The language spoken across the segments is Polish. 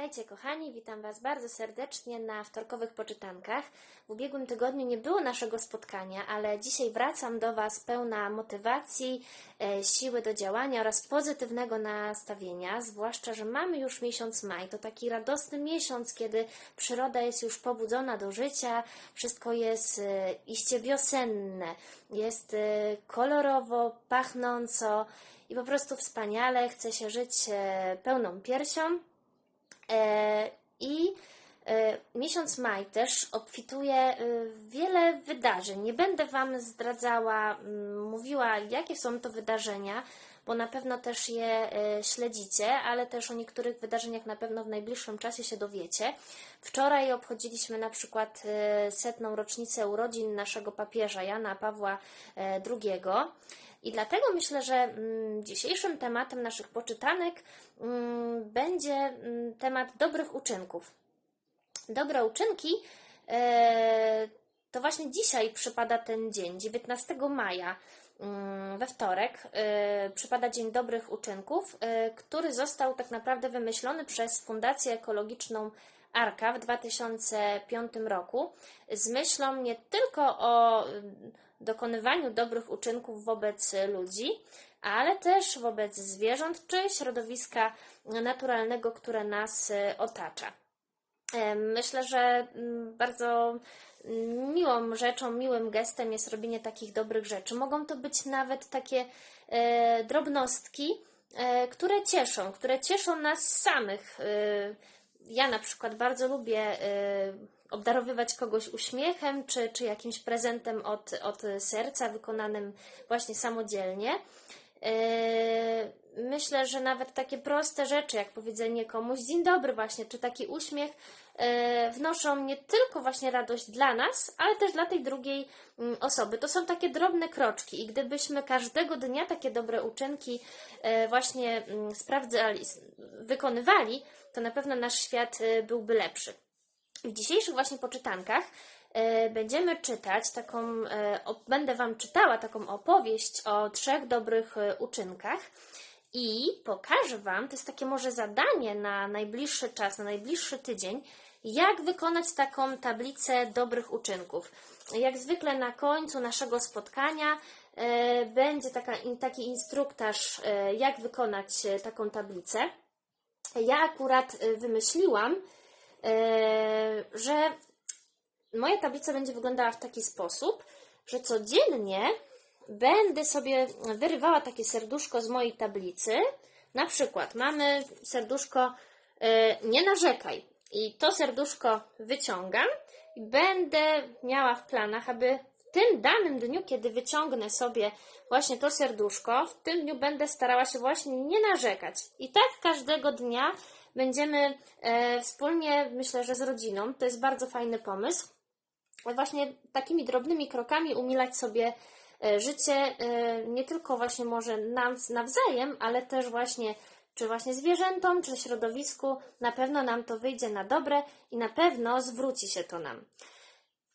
Witajcie kochani, witam Was bardzo serdecznie na wtorkowych poczytankach. W ubiegłym tygodniu nie było naszego spotkania, ale dzisiaj wracam do Was pełna motywacji, e, siły do działania oraz pozytywnego nastawienia, zwłaszcza, że mamy już miesiąc maj. To taki radosny miesiąc, kiedy przyroda jest już pobudzona do życia, wszystko jest e, iście wiosenne, jest e, kolorowo, pachnąco i po prostu wspaniale, chce się żyć pełną piersią. E, I e, miesiąc maj też obfituje e, w wiele wydarzeń. Nie będę Wam zdradzała, mówiła, jakie są to wydarzenia, bo na pewno też je e, śledzicie, ale też o niektórych wydarzeniach na pewno w najbliższym czasie się dowiecie. Wczoraj obchodziliśmy na przykład e, setną rocznicę urodzin naszego papieża Jana Pawła e, II. I dlatego myślę, że mm, dzisiejszym tematem naszych poczytanek mm, będzie mm, temat dobrych uczynków. Dobre uczynki e, to właśnie dzisiaj przypada ten dzień, 19 maja, we wtorek, e, przypada Dzień Dobrych Uczynków, e, który został tak naprawdę wymyślony przez Fundację Ekologiczną Arka w 2005 roku z myślą nie tylko o dokonywaniu dobrych uczynków wobec ludzi, ale też wobec zwierząt czy środowiska naturalnego, które nas e, otacza. E, Myślę, że mm, bardzo mm, miłą rzeczą, miłym gestem jest robienie takich dobrych rzeczy. Mogą to być nawet takie e, drobnostki, które cieszą, które cieszą nas samych. Ja na przykład bardzo lubię obdarowywać kogoś uśmiechem, czy, czy jakimś prezentem od, od serca, wykonanym właśnie samodzielnie. E, Myślę, że nawet takie proste rzeczy, jak powiedzenie komuś dzień dobry właśnie, czy taki uśmiech, e, wnoszą nie tylko właśnie radość dla nas, ale też dla tej drugiej mm, osoby. To są takie drobne kroczki i gdybyśmy każdego dnia takie dobre uczynki e, właśnie mm, sprawdzali, wykonywali, to na pewno nasz świat byłby lepszy. W dzisiejszych właśnie poczytankach e, będziemy czytać taką, e, będę Wam czytała taką opowieść o trzech dobrych e, uczynkach i pokażę Wam, to jest takie może zadanie na najbliższy czas, na najbliższy tydzień, jak wykonać taką tablicę dobrych uczynków. Jak zwykle na końcu naszego spotkania będzie taka, taki instruktaż, jak wykonać taką tablicę. Ja akurat wymyśliłam, że moja tablica będzie wyglądała w taki sposób, że codziennie będę sobie wyrywała takie serduszko z mojej tablicy. Na przykład mamy serduszko e, nie narzekaj. I to serduszko wyciągam i będę miała w planach, aby w tym danym dniu, kiedy wyciągnę sobie właśnie to serduszko, w tym dniu będę starała się właśnie nie narzekać. I tak każdego dnia będziemy e, wspólnie, myślę, że z rodziną, to jest bardzo fajny pomysł, właśnie takimi drobnymi krokami umilać sobie e, życie, e, nie tylko właśnie może nam nawzajem, ale też właśnie czy właśnie zwierzętom, czy środowisku, na pewno nam to wyjdzie na dobre i na pewno zwróci się to nam.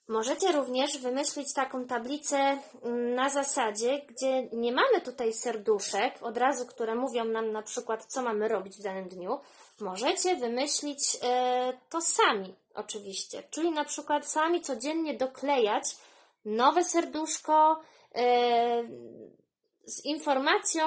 Możecie również wymyślić taką tablicę mm, na zasadzie, gdzie nie mamy tutaj serduszek, od razu, które mówią nam na przykład, co mamy robić w danym dniu. Możecie wymyślić e, to sami, oczywiście. Czyli na przykład sami codziennie doklejać nowe serduszko e, z informacją,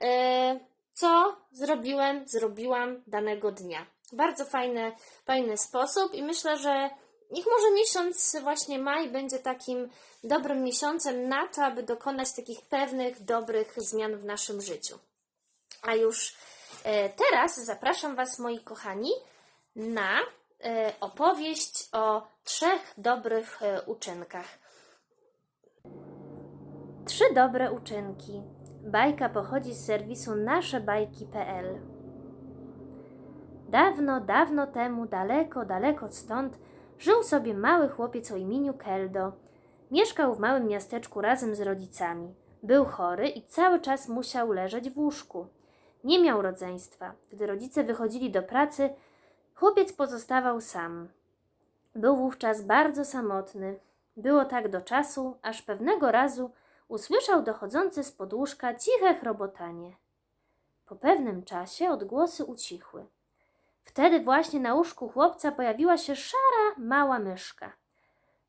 e, co zrobiłem, zrobiłam danego dnia. Bardzo fajny, fajny sposób i myślę, że niech może miesiąc właśnie maj będzie takim dobrym miesiącem na to, aby dokonać takich pewnych, dobrych zmian w naszym życiu. A już e, teraz zapraszam Was, moi kochani, na e, opowieść o trzech dobrych e, uczynkach. Trzy dobre uczynki. Bajka pochodzi z serwisu naszebajki.pl. Dawno, dawno temu, daleko, daleko stąd, żył sobie mały chłopiec o imieniu Keldo. Mieszkał w małym miasteczku razem z rodzicami. Był chory i cały czas musiał leżeć w łóżku. Nie miał rodzeństwa. Gdy rodzice wychodzili do pracy, chłopiec pozostawał sam. Był wówczas bardzo samotny. Było tak do czasu, aż pewnego razu usłyszał dochodzące z podłóżka ciche chrobotanie. Po pewnym czasie odgłosy ucichły. Wtedy właśnie na łóżku chłopca pojawiła się szara, mała myszka.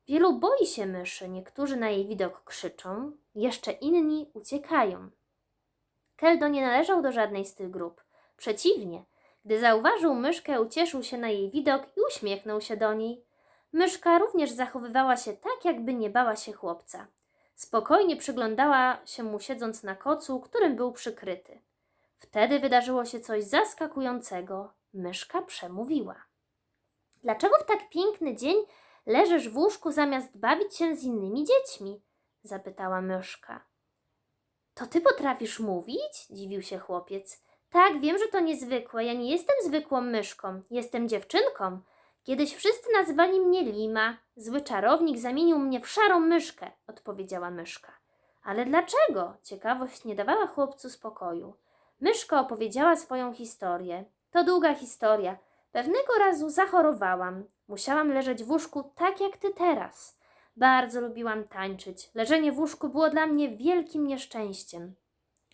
Wielu boi się myszy, niektórzy na jej widok krzyczą, jeszcze inni uciekają. Keldo nie należał do żadnej z tych grup. Przeciwnie, gdy zauważył myszkę, ucieszył się na jej widok i uśmiechnął się do niej. Myszka również zachowywała się tak, jakby nie bała się chłopca. Spokojnie przyglądała się mu siedząc na kocu, którym był przykryty. Wtedy wydarzyło się coś zaskakującego. Myszka przemówiła. Dlaczego w tak piękny dzień leżysz w łóżku zamiast bawić się z innymi dziećmi? zapytała myszka. To ty potrafisz mówić? dziwił się chłopiec. Tak, wiem, że to niezwykłe. Ja nie jestem zwykłą myszką, jestem dziewczynką. Kiedyś wszyscy nazywali mnie Lima. Zły czarownik zamienił mnie w szarą myszkę, odpowiedziała myszka. Ale dlaczego? Ciekawość nie dawała chłopcu spokoju. Myszka opowiedziała swoją historię. To długa historia. Pewnego razu zachorowałam. Musiałam leżeć w łóżku tak jak ty teraz. Bardzo lubiłam tańczyć. Leżenie w łóżku było dla mnie wielkim nieszczęściem.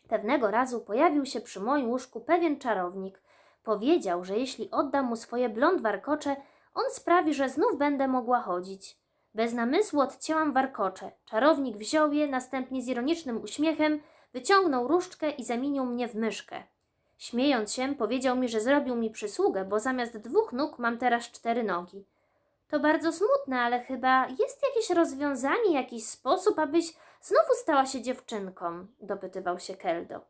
Pewnego razu pojawił się przy moim łóżku pewien czarownik. Powiedział, że jeśli oddam mu swoje blond warkocze, on sprawi, że znów będę mogła chodzić. Bez namysłu odcięłam warkocze. Czarownik wziął je, następnie z ironicznym uśmiechem wyciągnął różdżkę i zamienił mnie w myszkę. Śmiejąc się, powiedział mi, że zrobił mi przysługę, bo zamiast dwóch nóg mam teraz cztery nogi. To bardzo smutne, ale chyba jest jakieś rozwiązanie, jakiś sposób, abyś znowu stała się dziewczynką, dopytywał się Keldo.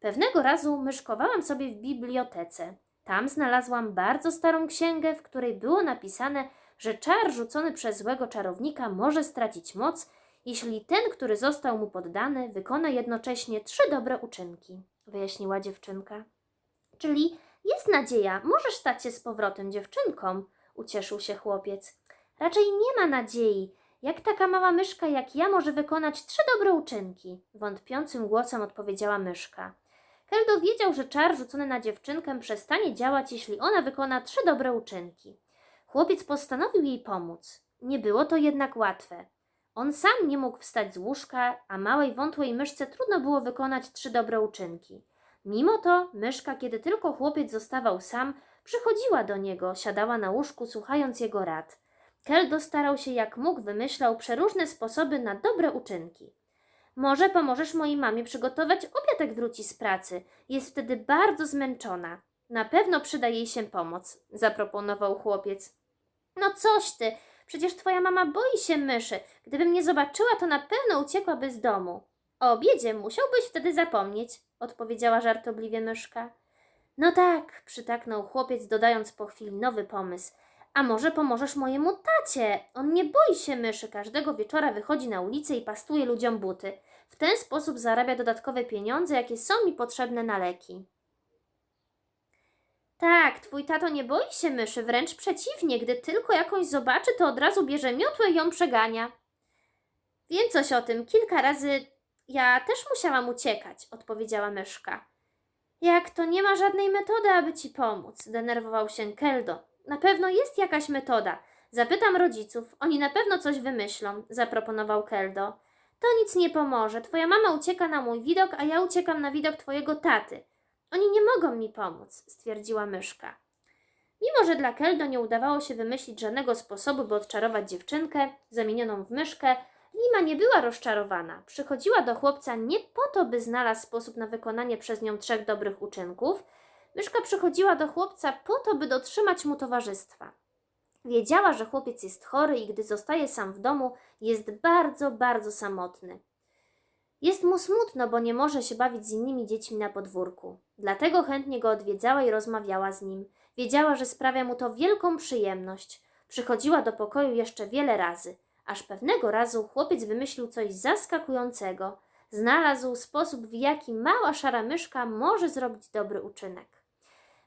Pewnego razu myszkowałam sobie w bibliotece. Tam znalazłam bardzo starą księgę, w której było napisane, że czar rzucony przez złego czarownika może stracić moc, jeśli ten, który został mu poddany, wykona jednocześnie trzy dobre uczynki, wyjaśniła dziewczynka. Czyli jest nadzieja, możesz stać się z powrotem dziewczynką, ucieszył się chłopiec. Raczej nie ma nadziei. Jak taka mała myszka jak ja może wykonać trzy dobre uczynki? Wątpiącym głosem odpowiedziała myszka. Keldo wiedział, że czar rzucony na dziewczynkę przestanie działać, jeśli ona wykona trzy dobre uczynki. Chłopiec postanowił jej pomóc. Nie było to jednak łatwe. On sam nie mógł wstać z łóżka, a małej wątłej myszce trudno było wykonać trzy dobre uczynki. Mimo to myszka, kiedy tylko chłopiec zostawał sam, przychodziła do niego, siadała na łóżku, słuchając jego rad. Keldo starał się jak mógł, wymyślał przeróżne sposoby na dobre uczynki. Może pomożesz mojej mamie przygotować obiad, jak wróci z pracy. Jest wtedy bardzo zmęczona. Na pewno przyda jej się pomoc, zaproponował chłopiec. No coś ty, przecież twoja mama boi się myszy. Gdyby mnie zobaczyła, to na pewno uciekłaby z domu. O obiedzie musiałbyś wtedy zapomnieć, odpowiedziała żartobliwie myszka. No tak, przytaknął chłopiec, dodając po chwili nowy pomysł. A może pomożesz mojemu tacie? On nie boi się myszy, każdego wieczora wychodzi na ulicę i pastuje ludziom buty. W ten sposób zarabia dodatkowe pieniądze, jakie są mi potrzebne na leki. Tak, twój tato nie boi się myszy, wręcz przeciwnie, gdy tylko jakąś zobaczy, to od razu bierze miotłę i ją przegania. Wiem coś o tym, kilka razy ja też musiałam uciekać, odpowiedziała myszka. Jak to nie ma żadnej metody, aby ci pomóc, denerwował się Keldo. Na pewno jest jakaś metoda. Zapytam rodziców, oni na pewno coś wymyślą, zaproponował Keldo. To nic nie pomoże. Twoja mama ucieka na mój widok, a ja uciekam na widok twojego taty. Oni nie mogą mi pomóc, stwierdziła myszka. Mimo, że dla Keldo nie udawało się wymyślić żadnego sposobu, by odczarować dziewczynkę zamienioną w myszkę, Lima nie była rozczarowana. Przychodziła do chłopca nie po to, by znalazł sposób na wykonanie przez nią trzech dobrych uczynków. Myszka przychodziła do chłopca po to, by dotrzymać mu towarzystwa. Wiedziała, że chłopiec jest chory i gdy zostaje sam w domu, jest bardzo, bardzo samotny. Jest mu smutno, bo nie może się bawić z innymi dziećmi na podwórku. Dlatego chętnie go odwiedzała i rozmawiała z nim. Wiedziała, że sprawia mu to wielką przyjemność. Przychodziła do pokoju jeszcze wiele razy, aż pewnego razu chłopiec wymyślił coś zaskakującego. Znalazł sposób, w jaki mała szara myszka może zrobić dobry uczynek.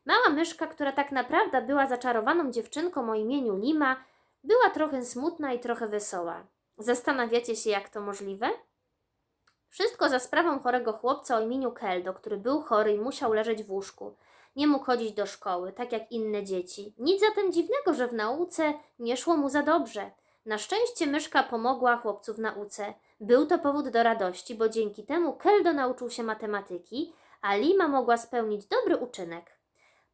Mała myszka, która tak naprawdę była zaczarowaną dziewczynką o imieniu Lima, była trochę smutna i trochę wesoła. Zastanawiacie się, jak to możliwe? Wszystko za sprawą chorego chłopca o imieniu Keldo, który był chory i musiał leżeć w łóżku. Nie mógł chodzić do szkoły, tak jak inne dzieci. Nic zatem dziwnego, że w nauce nie szło mu za dobrze. Na szczęście myszka pomogła chłopcu w nauce. Był to powód do radości, bo dzięki temu Keldo nauczył się matematyki, a Lima mogła spełnić dobry uczynek.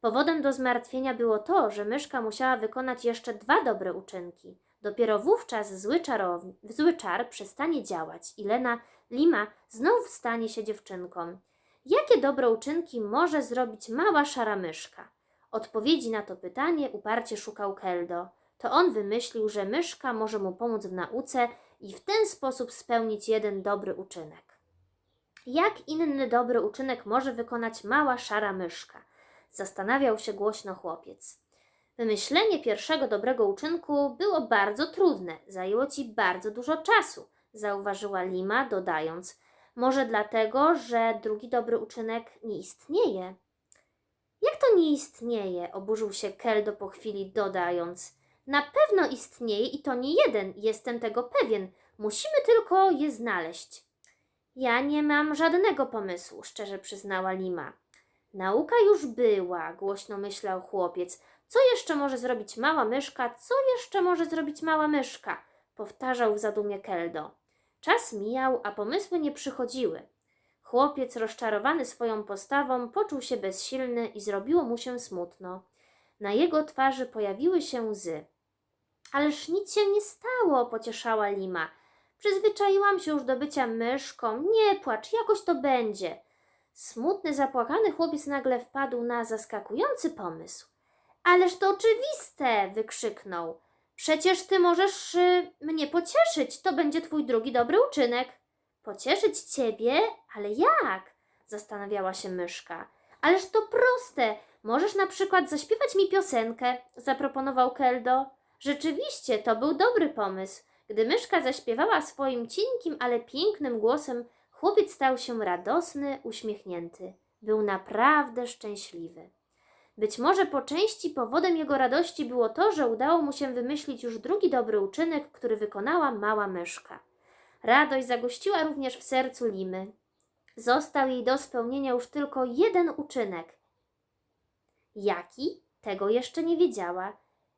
Powodem do zmartwienia było to, że myszka musiała wykonać jeszcze dwa dobre uczynki. Dopiero wówczas zły, czarow... zły czar przestanie działać i Lena Lima znów stanie się dziewczynką. Jakie dobre uczynki może zrobić mała szara myszka? Odpowiedzi na to pytanie uparcie szukał Keldo. To on wymyślił, że myszka może mu pomóc w nauce i w ten sposób spełnić jeden dobry uczynek. Jak inny dobry uczynek może wykonać mała szara myszka? Zastanawiał się głośno chłopiec. Wymyślenie pierwszego dobrego uczynku było bardzo trudne, zajęło ci bardzo dużo czasu, zauważyła Lima, dodając: Może dlatego, że drugi dobry uczynek nie istnieje. Jak to nie istnieje? oburzył się Keldo po chwili, dodając: Na pewno istnieje i to nie jeden, jestem tego pewien. Musimy tylko je znaleźć. Ja nie mam żadnego pomysłu, szczerze przyznała Lima. Nauka już była, głośno myślał chłopiec. Co jeszcze może zrobić mała myszka? Co jeszcze może zrobić mała myszka? Powtarzał w zadumie Keldo. Czas mijał, a pomysły nie przychodziły. Chłopiec, rozczarowany swoją postawą, poczuł się bezsilny i zrobiło mu się smutno. Na jego twarzy pojawiły się łzy. Ależ nic się nie stało, pocieszała Lima. Przyzwyczaiłam się już do bycia myszką. Nie płacz, jakoś to będzie. Smutny, zapłakany chłopiec nagle wpadł na zaskakujący pomysł. Ależ to oczywiste! wykrzyknął. Przecież ty możesz y, mnie pocieszyć. To będzie twój drugi dobry uczynek. Pocieszyć ciebie? Ale jak? zastanawiała się myszka. Ależ to proste. Możesz na przykład zaśpiewać mi piosenkę, zaproponował Keldo. Rzeczywiście, to był dobry pomysł. Gdy myszka zaśpiewała swoim cienkim, ale pięknym głosem, chłopiec stał się radosny, uśmiechnięty. Był naprawdę szczęśliwy. Być może po części powodem jego radości było to, że udało mu się wymyślić już drugi dobry uczynek, który wykonała mała myszka. Radość zagościła również w sercu Limy. Został jej do spełnienia już tylko jeden uczynek. Jaki? Tego jeszcze nie wiedziała.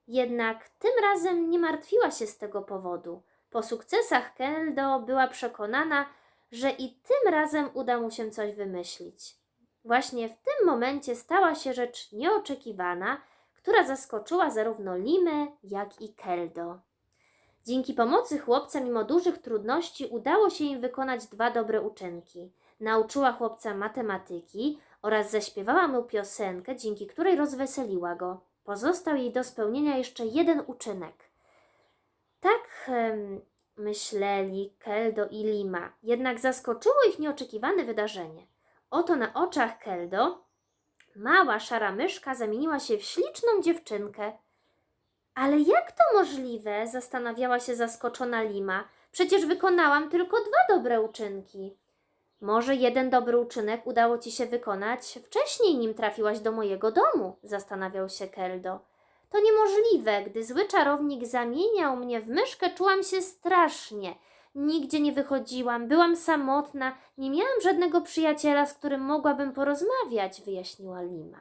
Jednak tym razem nie martwiła się z tego powodu. Po sukcesach Keldo była przekonana, że i tym razem uda mu się coś wymyślić. Właśnie w tym momencie stała się rzecz nieoczekiwana, która zaskoczyła zarówno Limę, jak i Keldo. Dzięki pomocy chłopca, mimo dużych trudności, udało się im wykonać dwa dobre uczynki. Nauczyła chłopca matematyki oraz zaśpiewała mu piosenkę, dzięki której rozweseliła go. Pozostał jej do spełnienia jeszcze jeden uczynek. Tak em, myśleli Keldo i Lima, jednak zaskoczyło ich nieoczekiwane wydarzenie. Oto na oczach Keldo mała szara myszka zamieniła się w śliczną dziewczynkę. Ale jak to możliwe? zastanawiała się zaskoczona Lima. Przecież wykonałam tylko dwa dobre uczynki. Może jeden dobry uczynek udało ci się wykonać wcześniej, nim trafiłaś do mojego domu, zastanawiał się Keldo. To niemożliwe. Gdy zły czarownik zamieniał mnie w myszkę, czułam się strasznie. Nigdzie nie wychodziłam, byłam samotna, nie miałam żadnego przyjaciela, z którym mogłabym porozmawiać, wyjaśniła Lima.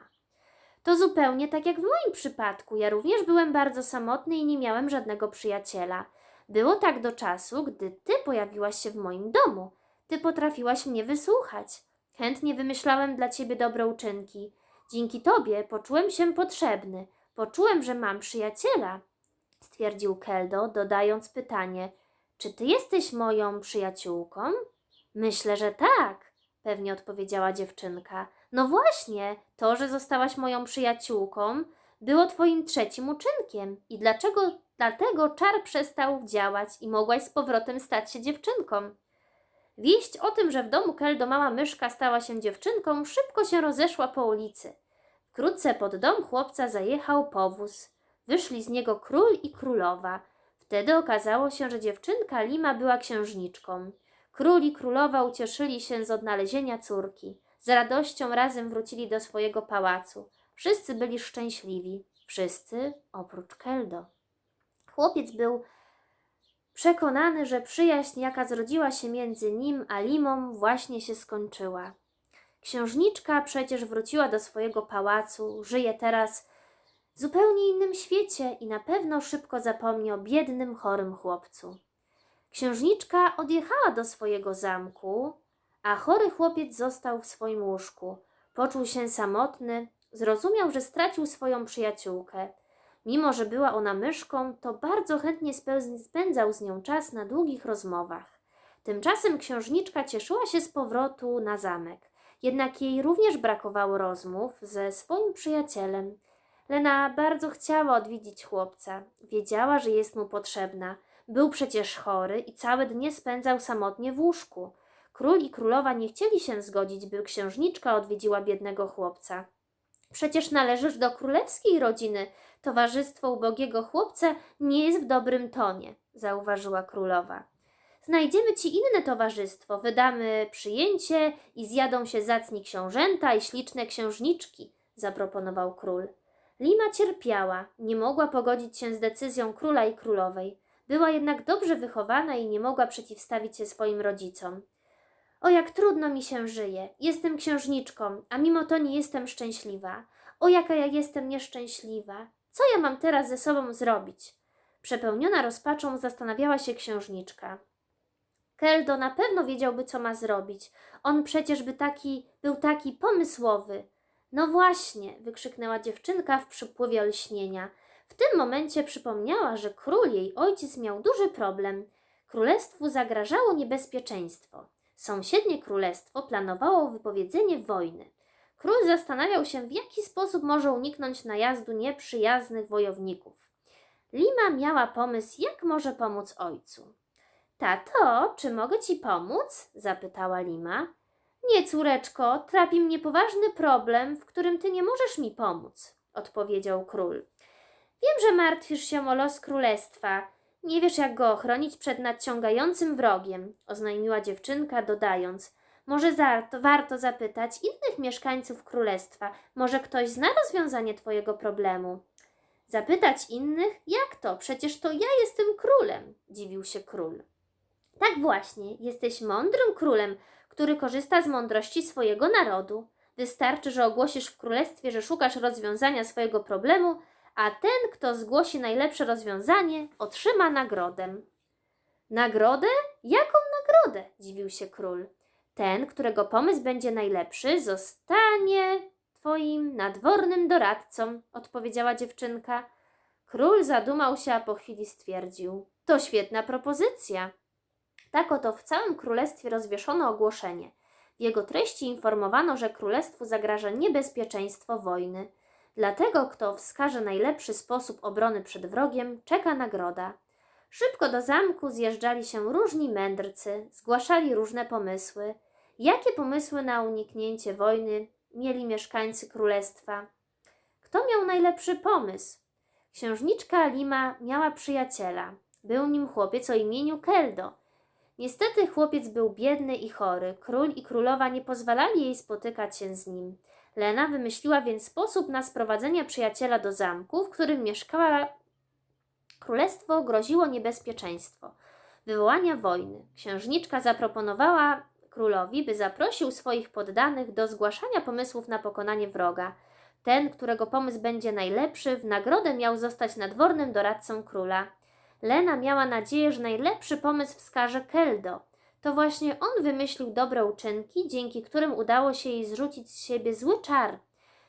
To zupełnie tak jak w moim przypadku. Ja również byłem bardzo samotny i nie miałem żadnego przyjaciela. Było tak do czasu, gdy ty pojawiłaś się w moim domu. Ty potrafiłaś mnie wysłuchać. Chętnie wymyślałem dla ciebie dobre uczynki. Dzięki tobie poczułem się potrzebny. Poczułem, że mam przyjaciela, stwierdził Keldo, dodając pytanie: Czy ty jesteś moją przyjaciółką? Myślę, że tak, pewnie odpowiedziała dziewczynka. No właśnie, to, że zostałaś moją przyjaciółką, było twoim trzecim uczynkiem. I dlaczego dlatego czar przestał działać i mogłaś z powrotem stać się dziewczynką? Wieść o tym, że w domu Keldo mała myszka stała się dziewczynką, szybko się rozeszła po ulicy. Wkrótce pod dom chłopca zajechał powóz. Wyszli z niego król i królowa. Wtedy okazało się, że dziewczynka Lima była księżniczką. Król i królowa ucieszyli się z odnalezienia córki. Z radością razem wrócili do swojego pałacu. Wszyscy byli szczęśliwi. Wszyscy oprócz Keldo. Chłopiec był przekonany, że przyjaźń, jaka zrodziła się między nim a Limą, właśnie się skończyła. Księżniczka przecież wróciła do swojego pałacu, żyje teraz zupełnie innym świecie i na pewno szybko zapomni o biednym, chorym chłopcu. Księżniczka odjechała do swojego zamku, a chory chłopiec został w swoim łóżku. Poczuł się samotny, Zrozumiał, że stracił swoją przyjaciółkę. Mimo, że była ona myszką, to bardzo chętnie spędzał z nią czas na długich rozmowach. Tymczasem księżniczka cieszyła się z powrotu na zamek. Jednak jej również brakowało rozmów ze swoim przyjacielem. Lena bardzo chciała odwiedzić chłopca. Wiedziała, że jest mu potrzebna. Był przecież chory i całe dnie spędzał samotnie w łóżku. Król i królowa nie chcieli się zgodzić, by księżniczka odwiedziła biednego chłopca. Przecież należysz do królewskiej rodziny. Towarzystwo ubogiego chłopca nie jest w dobrym tonie, zauważyła królowa. Znajdziemy ci inne towarzystwo, wydamy przyjęcie i zjadą się zacni książęta i śliczne księżniczki, zaproponował król. Lima cierpiała, nie mogła pogodzić się z decyzją króla i królowej. Była jednak dobrze wychowana i nie mogła przeciwstawić się swoim rodzicom. O, jak trudno mi się żyje. Jestem księżniczką, a mimo to nie jestem szczęśliwa. O, jaka ja jestem nieszczęśliwa. Co ja mam teraz ze sobą zrobić? Przepełniona rozpaczą zastanawiała się księżniczka. Keldo na pewno wiedziałby, co ma zrobić. On przecież by taki, był taki pomysłowy. No właśnie, wykrzyknęła dziewczynka w przypływie olśnienia. W tym momencie przypomniała, że król jej ojciec miał duży problem. Królestwu zagrażało niebezpieczeństwo. Sąsiednie królestwo planowało wypowiedzenie wojny. Król zastanawiał się, w jaki sposób może uniknąć najazdu nieprzyjaznych wojowników. Lima miała pomysł, jak może pomóc ojcu. Tato, czy mogę ci pomóc? zapytała Lima. Nie, córeczko, trapi mnie poważny problem, w którym ty nie możesz mi pomóc, odpowiedział król. Wiem, że martwisz się o los królestwa. Nie wiesz, jak go ochronić przed nadciągającym wrogiem, oznajmiła dziewczynka, dodając. Może warto, zapytać innych mieszkańców królestwa. Może ktoś zna rozwiązanie twojego problemu. Zapytać innych? Jak to? Przecież to ja jestem królem, dziwił się król. Tak właśnie, jesteś mądrym królem, który korzysta z mądrości swojego narodu. Wystarczy, że ogłosisz w królestwie, że szukasz rozwiązania swojego problemu, a ten, kto zgłosi najlepsze rozwiązanie, otrzyma nagrodę. Nagrodę? Jaką nagrodę? dziwił się król. Ten, którego pomysł będzie najlepszy, zostanie twoim nadwornym doradcą, odpowiedziała dziewczynka. Król zadumał się, a po chwili stwierdził: To świetna propozycja. Tak oto w całym królestwie rozwieszono ogłoszenie. W jego treści informowano, że królestwu zagraża niebezpieczeństwo wojny. Dlatego, kto wskaże najlepszy sposób obrony przed wrogiem, czeka nagroda. Szybko do zamku zjeżdżali się różni mędrcy, zgłaszali różne pomysły. Jakie pomysły na uniknięcie wojny mieli mieszkańcy królestwa? Kto miał najlepszy pomysł? Księżniczka Lima miała przyjaciela. Był nim chłopiec o imieniu Keldo. Niestety chłopiec był biedny i chory. Król i królowa nie pozwalali jej spotykać się z nim. Lena wymyśliła więc sposób na sprowadzenie przyjaciela do zamku, w którym mieszkała królestwo, groziło niebezpieczeństwo wywołania wojny. Księżniczka zaproponowała królowi, by zaprosił swoich poddanych do zgłaszania pomysłów na pokonanie wroga. Ten, którego pomysł będzie najlepszy, w nagrodę miał zostać nadwornym doradcą króla. Lena miała nadzieję, że najlepszy pomysł wskaże Keldo. To właśnie on wymyślił dobre uczynki, dzięki którym udało się jej zrzucić z siebie zły czar.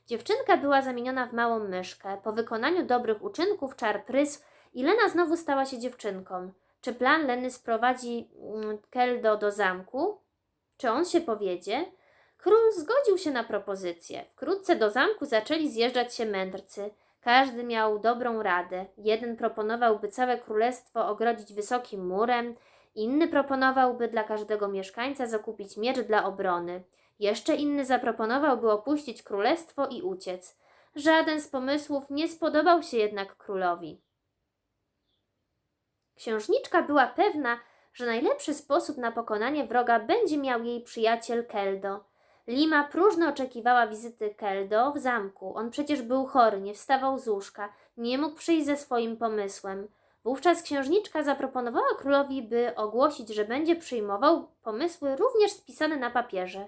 Dziewczynka była zamieniona w małą myszkę. Po wykonaniu dobrych uczynków czar prysł i Lena znowu stała się dziewczynką. Czy plan Leny sprowadzi mm, Keldo do zamku? Czy on się powiedzie? Król zgodził się na propozycję. Wkrótce do zamku zaczęli zjeżdżać się mędrcy. Każdy miał dobrą radę. Jeden proponował, by całe królestwo ogrodzić wysokim murem, inny proponował, by dla każdego mieszkańca zakupić miecz dla obrony. Jeszcze inny zaproponował, by opuścić królestwo i uciec. Żaden z pomysłów nie spodobał się jednak królowi. Księżniczka była pewna, że najlepszy sposób na pokonanie wroga będzie miał jej przyjaciel Keldo. Lima próżno oczekiwała wizyty Keldo w zamku. On przecież był chory, nie wstawał z łóżka, nie mógł przyjść ze swoim pomysłem. Wówczas księżniczka zaproponowała królowi, by ogłosić, że będzie przyjmował pomysły również spisane na papierze.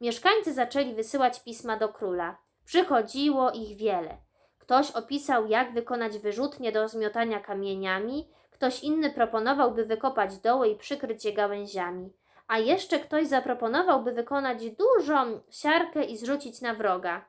Mieszkańcy zaczęli wysyłać pisma do króla. Przychodziło ich wiele. Ktoś opisał, jak wykonać wyrzutnie do zmiotania kamieniami, ktoś inny proponował, by wykopać doły i przykryć je gałęziami, a jeszcze ktoś zaproponował, by wykonać dużą siarkę i zrzucić na wroga.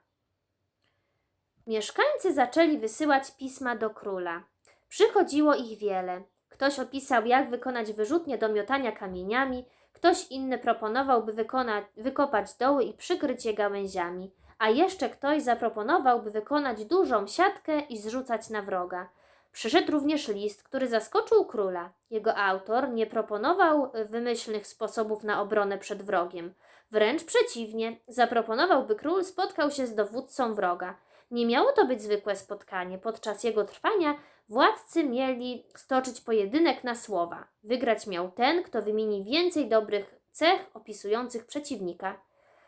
Mieszkańcy zaczęli wysyłać pisma do króla. Przychodziło ich wiele. Ktoś opisał, jak wykonać wyrzutnie do miotania kamieniami, ktoś inny proponował, by wykona- wykopać doły i przykryć je gałęziami, a jeszcze ktoś zaproponował, by wykonać dużą siatkę i zrzucać na wroga. Przyszedł również list, który zaskoczył króla. Jego autor nie proponował y, wymyślnych sposobów na obronę przed wrogiem. Wręcz przeciwnie, zaproponował, by król spotkał się z dowódcą wroga. Nie miało to być zwykłe spotkanie. Podczas jego trwania władcy mieli stoczyć pojedynek na słowa. Wygrać miał ten, kto wymieni więcej dobrych cech opisujących przeciwnika.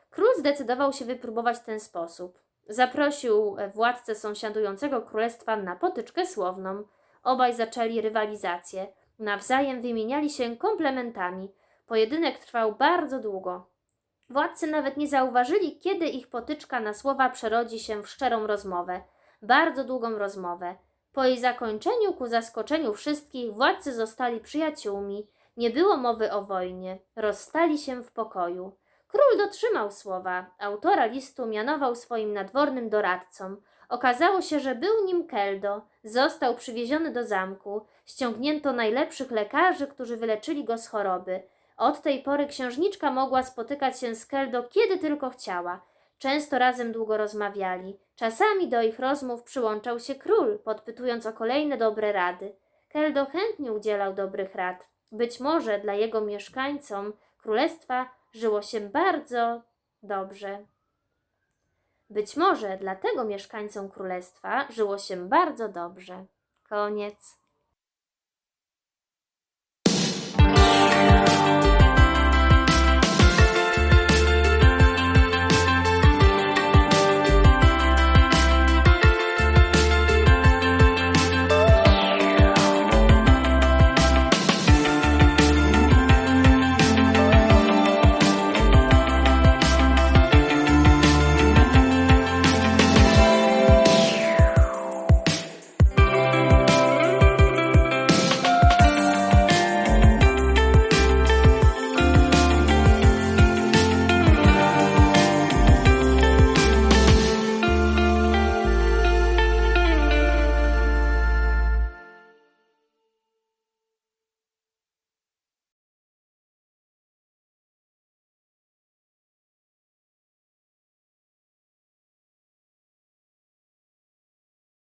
Król zdecydował się wypróbować ten sposób. Zaprosił e, władcę sąsiadującego królestwa na potyczkę słowną. Obaj zaczęli rywalizację. Nawzajem wymieniali się komplementami. Pojedynek trwał bardzo długo. Władcy nawet nie zauważyli, kiedy ich potyczka na słowa przerodzi się w szczerą rozmowę. Bardzo długą rozmowę. Po jej zakończeniu, ku zaskoczeniu wszystkich, władcy zostali przyjaciółmi. Nie było mowy o wojnie. Rozstali się w pokoju. Król dotrzymał słowa. Autora listu mianował swoim nadwornym doradcą. Okazało się, że był nim Keldo. Został przywieziony do zamku. Ściągnięto najlepszych lekarzy, którzy wyleczyli go z choroby. Od tej pory księżniczka mogła spotykać się z Keldo kiedy tylko chciała. Często razem długo rozmawiali. Czasami do ich rozmów przyłączał się król, podpytując o kolejne dobre rady. Keldo chętnie udzielał dobrych rad. Być może dla jego mieszkańcom królestwa żyło się bardzo dobrze. Być może dlatego mieszkańcom królestwa żyło się bardzo dobrze. Koniec.